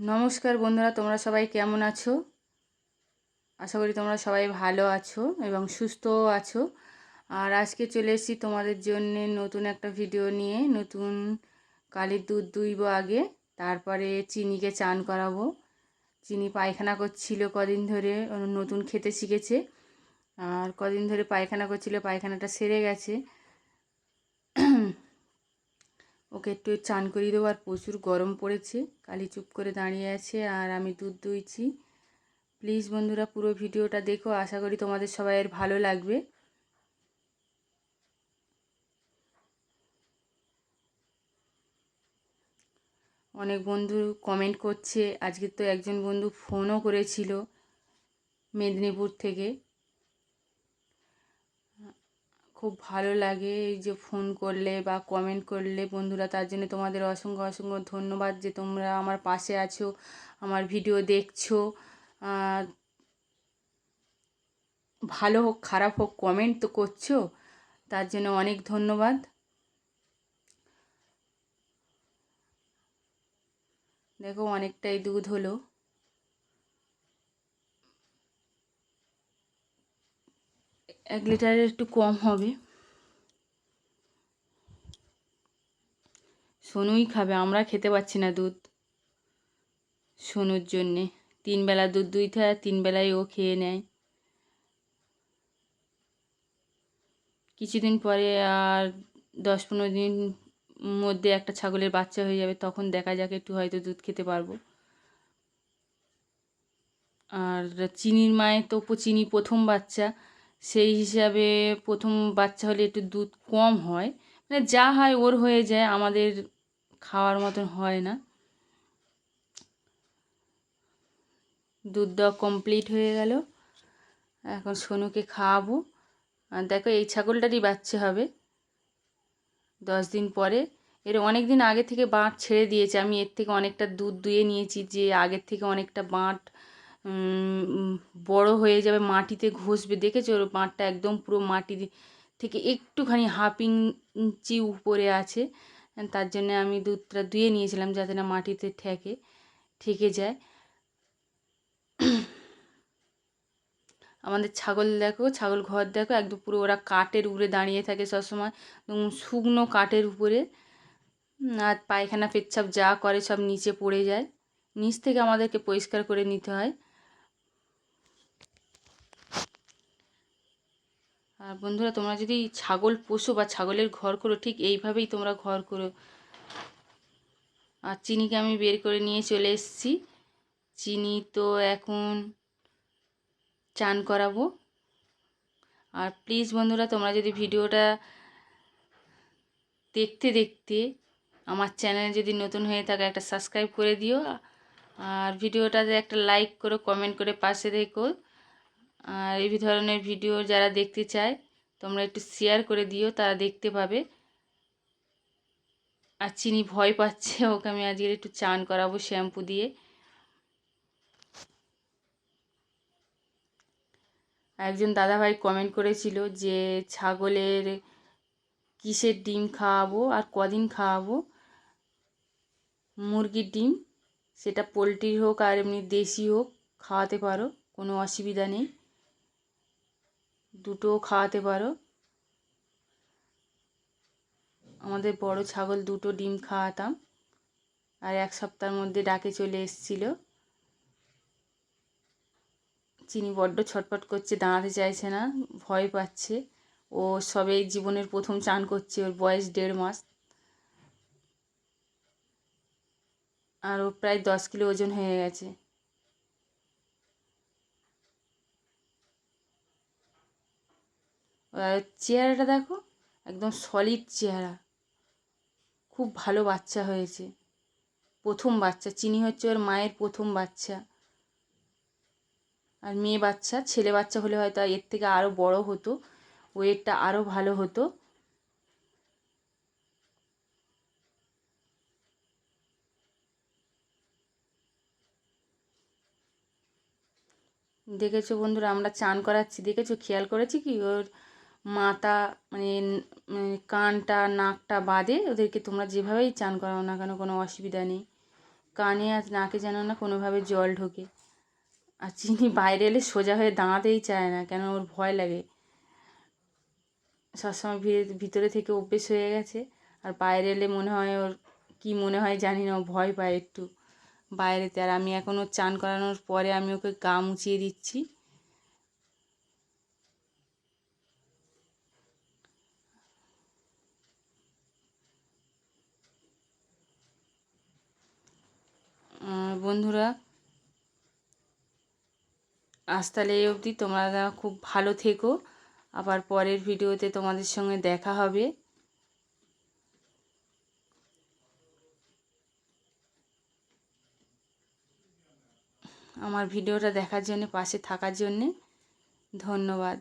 নমস্কার বন্ধুরা, তোমরা সবাই কেমন আছো? আশা করি তোমরা সবাই ভালো আছো এবং সুস্থও আছো। আর আজকে চলে এসেছি তোমাদের জন্য নতুন একটা ভিডিও নিয়ে, নতুন কালির দুধ দুইব আগে, তারপরে চিনিকে চান করাবো। চিনি পায়খানা করছিল কদিন ধরে, নতুন খেতে শিখেছে। আর কদিন ধরে পায়খানা করছিল, পায়খানাটা সেরে গেছে। ওকে একটু চান করিয়ে দেবো, আর প্রচুর গরম পড়েছে। কালি চুপ করে দাঁড়িয়ে আছে, আর আমি দুধ দুইছি। প্লিজ বন্ধুরা, পুরো ভিডিওটা দেখো, আশা করি তোমাদের সবাইয়ের ভালো লাগবে। অনেক বন্ধু কমেন্ট করছে, আজকে তো একজন বন্ধু ফোনও করেছিল মেদিনীপুর থেকে। খুব ভালো লাগে এই যে ফোন করলে বা কমেন্ট করলে বন্ধুরা। তার জন্য তোমাদের অসংখ্য অসংখ্য ধন্যবাদ যে তোমরা আমার পাশে আছো, আমার ভিডিও দেখছ। ভালো হোক, খারাপ হোক কমেন্ট তো করছ, তার জন্য অনেক ধন্যবাদ। দেখো অনেকটাই দুধ হলো। এক লিটারের একটু কম হবে। সোনুই খাবে, আমরা খেতে পাচ্ছি না দুধ সোনুর জন্যে। তিন বেলা দুধ দুইতে হয় তিন বেলায় ও খেয়ে নেয়। কিছুদিন পরে আর দশ পনেরো দিন মধ্যে একটা ছাগলের বাচ্চা হয়ে যাবে, তখন দেখা যাক একটু হয়তো দুধ খেতে পারব। আর চিনির মায়ের তো চিনি প্রথম বাচ্চা। সেই হিসাবে প্রথম বাচ্চা হলে একটু দুধ কম হয়। মানে যা হয় ওর হয়ে যায়, আমাদের খাওয়ার মতন হয় না। দুধ দেওয়া কমপ্লিট হয়ে গেল। এখন সোনুকে খাওয়াবো। আর দেখো এই ছাগলটারই বাচ্চা হবে। দশ দিন পরে। এর অনেক দিন আগে থেকে বাঁট ছেড়ে দিয়েছে। আমি এর থেকে অনেকটা দুধ দুয়ে নিয়েছি যে আগের থেকে অনেকটা বাঁট বড় হয়ে যাবে, মাটিতে ঘষবে। দেখেছ? ওর বাঁটটা একদম পুরো মাটি থেকে একটুখানি হাফ ইঞ্চি উপরে আছে। তার জন্য আমি দুধটা ধুয়ে নিয়েছিলাম যাতে না মাটিতে ঠেকে ঠেকে যায়। আমাদের ছাগল দেখো, ছাগল ঘর দেখো, একদম পুরো ওরা কাঠের উপরে দাঁড়িয়ে থাকে সবসময় শুকনো কাঠের উপরে। আর পায়খানা, পেচ্ছাপ যা করে সব নিচে পড়ে যায়। নিচ থেকে আমাদেরকে পরিষ্কার করে নিতে হয়। আর বন্ধুরা, তোমরা যদি ছাগল পোষো বা ছাগলের ঘর করো, ঠিক এইভাবেই তোমরা ঘর করো। আর চিনিকে আমি বের করে নিয়ে চলে এসেছি। চিনি তো এখন চান করাবো। আর প্লিজ বন্ধুরা, তোমরা যদি ভিডিওটা দেখতে দেখতে আমার চ্যানেলে যদি নতুন হয়ে থাকে, একটা সাবস্ক্রাইব করে দিও। আর ভিডিওটাতে একটা লাইক করো কমেন্ট করে পাশে দেখো আর এই ধরনের ভিডিও যারা দেখতে চায়, তোমরা একটু শেয়ার করে দিও, তারা দেখতে পাবে। আর চিনি ভয় পাচ্ছে, ওকে আমি আজকে একটু চান করাবো শ্যাম্পু দিয়ে। একজন দাদাভাই কমেন্ট করেছিল যে, ছাগলের কিসের ডিম খাওয়াবো আর কদিন খাওয়াবো? মুরগির ডিম, সেটা পোলট্রির হোক আর এমনি দেশি হোক, খাওয়াতে পারো, কোনো অসুবিধা নেই। দুটোও খাওয়াতে পারো। আমাদের বড় ছাগল দুটো ডিম খাওয়াতাম আর এক সপ্তাহের মধ্যে ডাকে চলে এসছিল। চিনি বড্ড ছটপট করছে, দাঁড়াতে চাইছে না, ভয় পাচ্ছে। ও সবে জীবনের প্রথম চান করছে, ওর বয়স দেড় মাস। আর ও প্রায় দশ কিলো ওজন হয়ে গেছে। চেহারাটা দেখো, একদম সলিড চেহারা। খুব ভালো বাচ্চা হয়েছে। প্রথম বাচ্চা, চিনি হচ্ছে ওর মায়ের প্রথম বাচ্চা। আর মেয়ে বাচ্চা, ছেলে বাচ্চা হলে হয়তো এর থেকে আরও বড় হতো, ওয়েটটা আরও ভালো হতো। দেখেছ বন্ধুরা, আমরা চান করাচ্ছি। দেখেছ? খেয়াল করেছি কি? ওর মাথা মানে কানটা, নাকটা বাদে ওদেরকে তোমরা যেভাবেই চান করাও না কেন, কোনো অসুবিধা নেই। কানে আর নাকে যেন না কোনোভাবে জল ঢোকে। আর চিনি বাইরে এলে সোজা হয়ে দাঁড়াতেই চায় না, কেন ওর ভয় লাগে। সবসময় ভিতরে থেকে অভ্যেস হয়ে গেছে। আর বাইরে এলে মনে হয় ওর কী মনে হয় জানি না, ও ভয় পায় একটু। বাইরেতে আর আমি এখন ওর চান করানোর পরে আমি ওকে গা মুছিয়ে দিচ্ছি। বন্ধুরা, আজ তাহলে এই অবধি। তোমরা খুব ভালো থেকো, আবার পরের ভিডিওতে তোমাদের সঙ্গে দেখা হবে। আমার ভিডিওটা দেখার জন্য, পাশে থাকার জন্যে ধন্যবাদ।